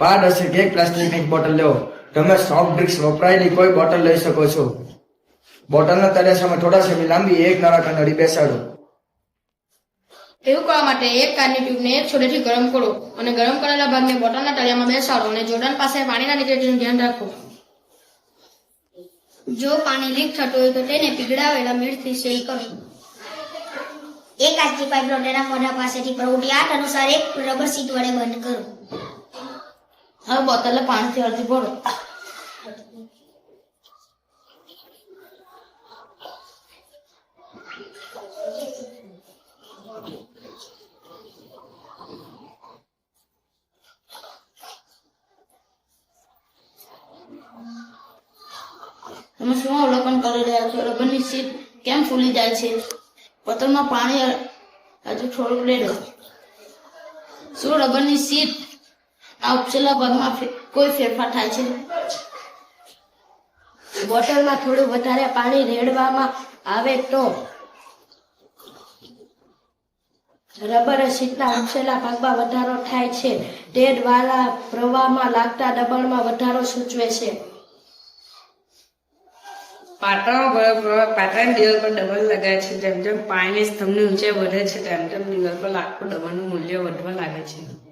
Plastic એક પ્લાસ્ટિકની bottle લો તમે સોફ્ટ ડ્રિંક્સ વપરાયેલી કોઈ બોટલ લઈ શકો છો. બોટલના તળિયાસામાં થોડા સેમી લાંબી, એક નાળા નળી બેસાડો. એવું કરવા માટે એક કારની ટ્યુબને એક છોડેથી ગરમ કરો અને ગરમ કરેલા ભાગને બોટલના તળિયામાં બેસાડો અને જોડાણ પાસે પાણીના લીકેજનું ધ્યાન રાખો. જો પાણી લીક થતું હોય તો તેને પીગળાવેલા મીઠથી સીલ કરો. એક કાચની પાઇપ લોટેના મોઢા પાસેથી પ્રવૃત્તિ આઠ અનુસાર એક રબર સીટ વડે બંધ કરો. હવે બોતલને પાણીથી અડધી ભરો. તમે શું અવલોકન કરી રહ્યા છો? રબરની સીટ કેમ ફૂલી જાય છે? પતંગમાં પાણી હજુ થોડુંક લેડો શું રબરની સીટ આ ઉપસેલા ભાગમાં કોઈ ફેરફાર થાય છે? બોટલમાં થોડું વધારે પાણી રેડવામાં આવે તો રબર શીટના ઉપસેલા ભાગમાં વધારો થાય છે. તે દ્વારા પ્રવાહમાં લાગતા દબાણમાં વધારો સૂચવે છે. પાટામાં ભરેલ પ્રવાહ પાટાની દિવાલ પર દબાણ લગાય છે. જેમ જેમ પાણીની સ્તંભની ઊંચાઈ વધે છે, તેમ તેમ દિવાલ પર લાગતું દબાણનું મૂલ્ય વધવા લાગે છે.